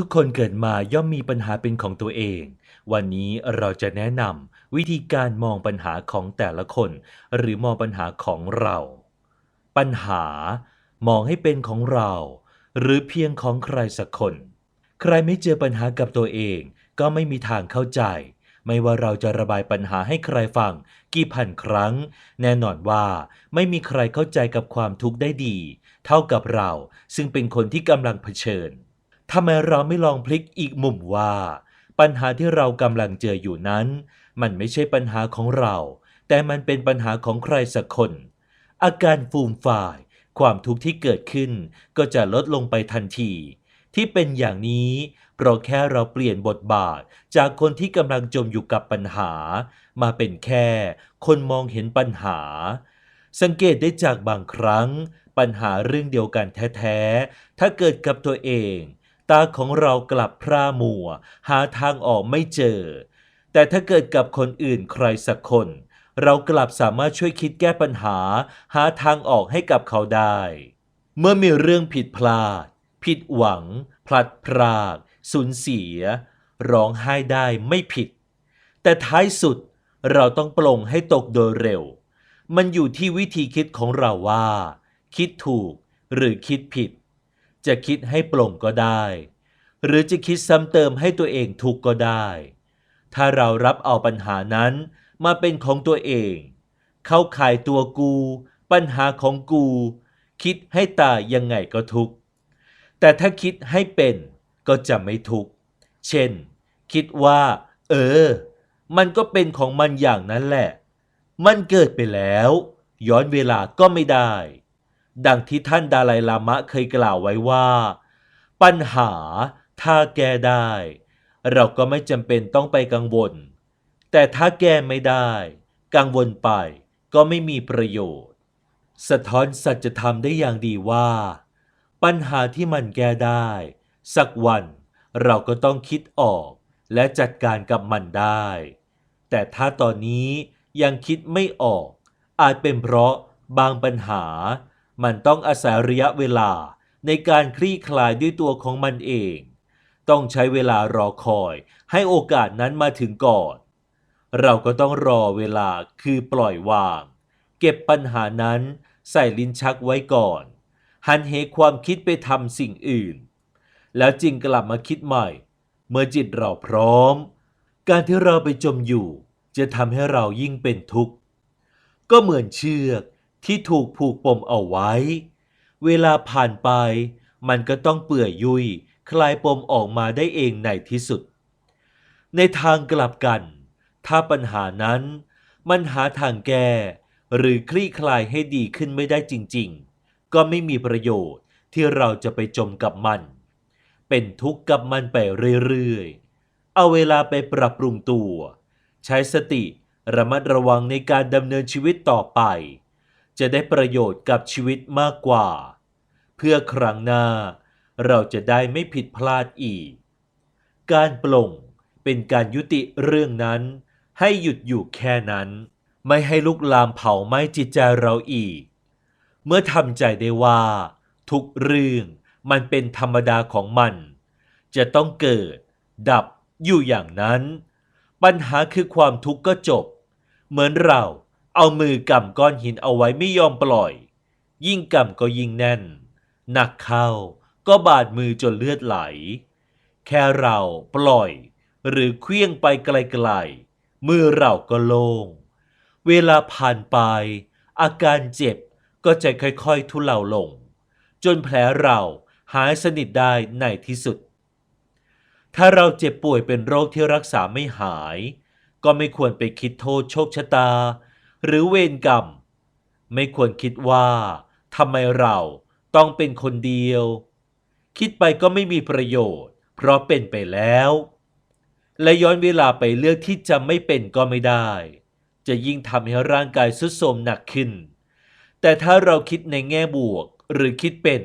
ทุกๆ คนเกิดมาย่อมมีปัญหาเป็นของตัวเอง วันนี้เราจะแนะนำวิธีการมองปัญหาของแต่ละคน หรือมองปัญหาของเรา ปัญหามองให้เป็นของเรา หรือเพียงของใครสักคน ใครไม่เจอปัญหากับตัวเอง ก็ไม่มีทางเข้าใจ ไม่ว่าเราจะระบายปัญหาให้ใครฟัง กี่พันครั้ง แน่นอนว่าไม่มีใครเข้าใจกับความทุกข์ได้ดี เท่ากับเรา ซึ่งเป็นคนที่กำลังเผชิญ ทำไมเราไม่ลองพลิกอีกมุมว่า ปัญหาที่เรากำลังเจออยู่นั้น มันไม่ใช่ปัญหาของเรา แต่มันเป็นปัญหาของใครสักคน อาการฟูมฝ่าย ความทุกข์ที่เกิดขึ้น ก็จะลดลงไปทันที ที่เป็นอย่างนี้เพราะแค่เราเปลี่ยนบทบาทจากคนที่กำลังจมอยู่กับปัญหา มาเป็นแค่คนมองเห็นปัญหา สังเกตได้จากบางครั้ง ปัญหาเรื่องเดียวกันแท้ๆ ถ้าเกิดกับตัวเอง ตาของเรากลับพร่ามัว หาทางออกไม่เจอ แต่ถ้าเกิดกับคนอื่นใครสักคน เรากลับสามารถช่วยคิดแก้ปัญหา หาทางออกให้กับเขาได้ เมื่อมีเรื่องผิดพลาด ผิดหวัง พลัดพรากสูญเสีย ร้องไห้ได้ไม่ผิด แต่ท้ายสุดเราต้องปลงให้ตกโดยเร็ว มันอยู่ที่วิธีคิดของเราว่า คิดถูกหรือคิดผิด จะคิดให้ปลงก็ได้ หรือจะคิดซ้ำเติมให้ตัวเองทุกข์ก็ได้ ถ้าเรารับเอาปัญหานั้นมาเป็นของตัวเอง เข้าขายตัวกู ปัญหาของกู คิดให้ตายยังไงก็ทุกข์ แต่ถ้าคิดให้เป็นก็จะไม่ทุกข์ เช่น คิดว่า เออ มันก็เป็นของมันอย่างนั้นแหละ มันเกิดไปแล้ว ย้อนเวลาก็ไม่ได้ ดังที่ท่านดาไลลามะเคยกล่าวไว้ว่า ปัญหาถ้าแก้ได้ เราก็ไม่จำเป็นต้องไปกังวล แต่ถ้าแก้ไม่ได้ กังวลไปก็ไม่มีประโยชน์ สะท้อนสัจธรรมได้อย่างดีว่า ปัญหาที่มันแก้ได้ สักวันเราก็ต้องคิดออกและจัดการกับมันได้ แต่ถ้าตอนนี้ยังคิดไม่ออก อาจเป็นเพราะบางปัญหา มันต้องอาศัยระยะเวลาในการคลี่คลายด้วยตัวของมันเอง ต้องใช้เวลารอคอยให้โอกาสนั้นมาถึงก่อน เราก็ต้องรอเวลาคือปล่อยวาง เก็บปัญหานั้นใส่ลิ้นชักไว้ก่อน หันเหความคิดไปทำสิ่งอื่น แล้วจึงกลับมาคิดใหม่ เมื่อจิตเราพร้อม การที่เราไปจมอยู่ จะทำให้เรายิ่งเป็นทุกข์ ก็เหมือนเชือก ที่ถูกผูกปมเอาไว้ เวลาผ่านไป มันก็ต้องเปื่อยยุยคลายปมออกมาได้เองในที่สุด ในทางกลับกัน ถ้าปัญหานั้น มันหาทางแก้หรือคลี่คลายให้ดีขึ้นไม่ได้จริง ๆ ก็ไม่มีประโยชน์ที่เราจะไปจมกับมัน เป็นทุกข์กับมันไปเรื่อยๆ เอาเวลาไปปรับปรุงตัว ใช้สติระมัดระวังในการดำเนินชีวิตต่อไป จะได้ประโยชน์กับชีวิตมากกว่า เพื่อครั้งหน้าเราจะได้ไม่ผิดพลาดอีก การปลงเป็นการยุติเรื่องนั้น ให้หยุดอยู่แค่นั้น ไม่ให้ลุกลามเผาไหม้จิตใจเราอีก เมื่อทำใจได้ว่า ทุกเรื่องมันเป็นธรรมดาของมัน จะต้องเกิด ดับอยู่อย่างนั้น ปัญหาคือความทุกข์ก็จบ เหมือนเรา เอามือกำก้อนหินเอาไว้ไม่ยอมปล่อย ยิ่งกำก็ยิ่งแน่น หนักเข้าก็บาดมือจนเลือดไหล แค่เราปล่อย หรือเคลี้ยงไปไกลๆ มือเราก็โล่ง เวลาผ่านไป อาการเจ็บก็จะค่อยๆ ทุเลาลง จนแผลเราหายสนิทได้ในที่สุด ถ้าเราเจ็บป่วยเป็นโรคที่รักษาไม่หาย ก็ไม่ควรไปคิดโทษโชคชะตา หรือเวรกรรม ไม่ควรคิดว่าทำไมเราต้องเป็นคนเดียว คิดไปก็ไม่มีประโยชน์ เพราะเป็นไปแล้ว และย้อนเวลาไปเลือกที่จะไม่เป็นก็ไม่ได้ จะยิ่งทำให้ร่างกายสุดโทรมหนักขึ้น แต่ถ้าเราคิดในแง่บวกหรือคิดเป็น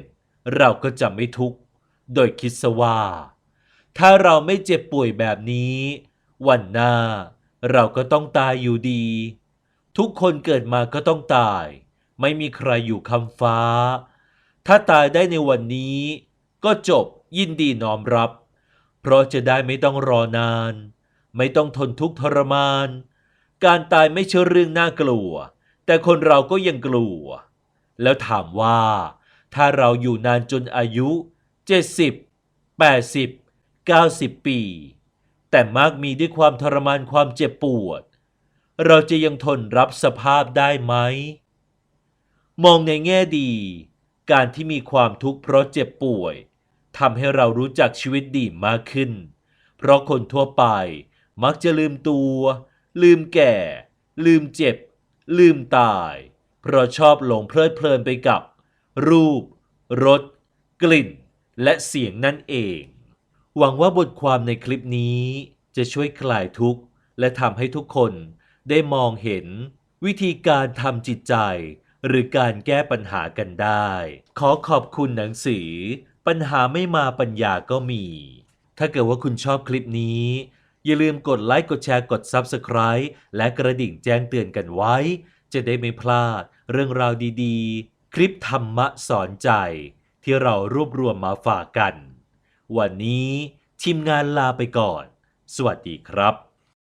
เราก็จะไม่ทุกข์ โดยคิดซะว่า ถ้าเราไม่เจ็บป่วยแบบนี้ วันหน้าเราก็ต้องตายอยู่ดี ทุกคนเกิดมาก็ต้องตาย ไม่มีใครอยู่คำฟ้า ถ้าตายได้ในวันนี้ ก็จบยินดีน้อมรับ เพราะจะได้ไม่ต้องรอนาน ไม่ต้องทนทุกข์ทรมาน การตายไม่ใช่เรื่องน่ากลัว แต่คนเราก็ยังกลัว แล้วถามว่า ถ้าเราอยู่นานจนอายุ 70 80 90 ปี แต่มากมีด้วยความทรมานความเจ็บปวด เราจะยังทนรับสภาพได้ไหม มองในแง่ดี การที่มีความทุกข์เพราะเจ็บป่วยทำให้เรารู้จักชีวิตดีมากขึ้น เพราะคนทั่วไปมักจะลืมตัว ลืมแก่ ลืมเจ็บ ลืมตาย เพราะชอบหลงเพลิดเพลินไปกับ รูป รส กลิ่น และเสียงนั่นเอง หวังว่าบทความในคลิปนี้จะช่วยคลายทุกข์และทำให้ทุกคน ได้มองเห็นวิธีการทำจิตใจ หรือการแก้ปัญหากันได้ ขอขอบคุณหนังสือ ปัญหาไม่มาปัญญาก็มี ถ้าเกิดว่าคุณชอบคลิปนี้ อย่าลืมกดไลค์กดแชร์กด Subscribe และกระดิ่งแจ้งเตือนกันไว้ จะได้ไม่พลาดเรื่องราวดีๆ คลิปธรรมะสอนใจ ที่เรารวบรวมมาฝากกัน วันนี้ทีมงานลาไปก่อน สวัสดีครับ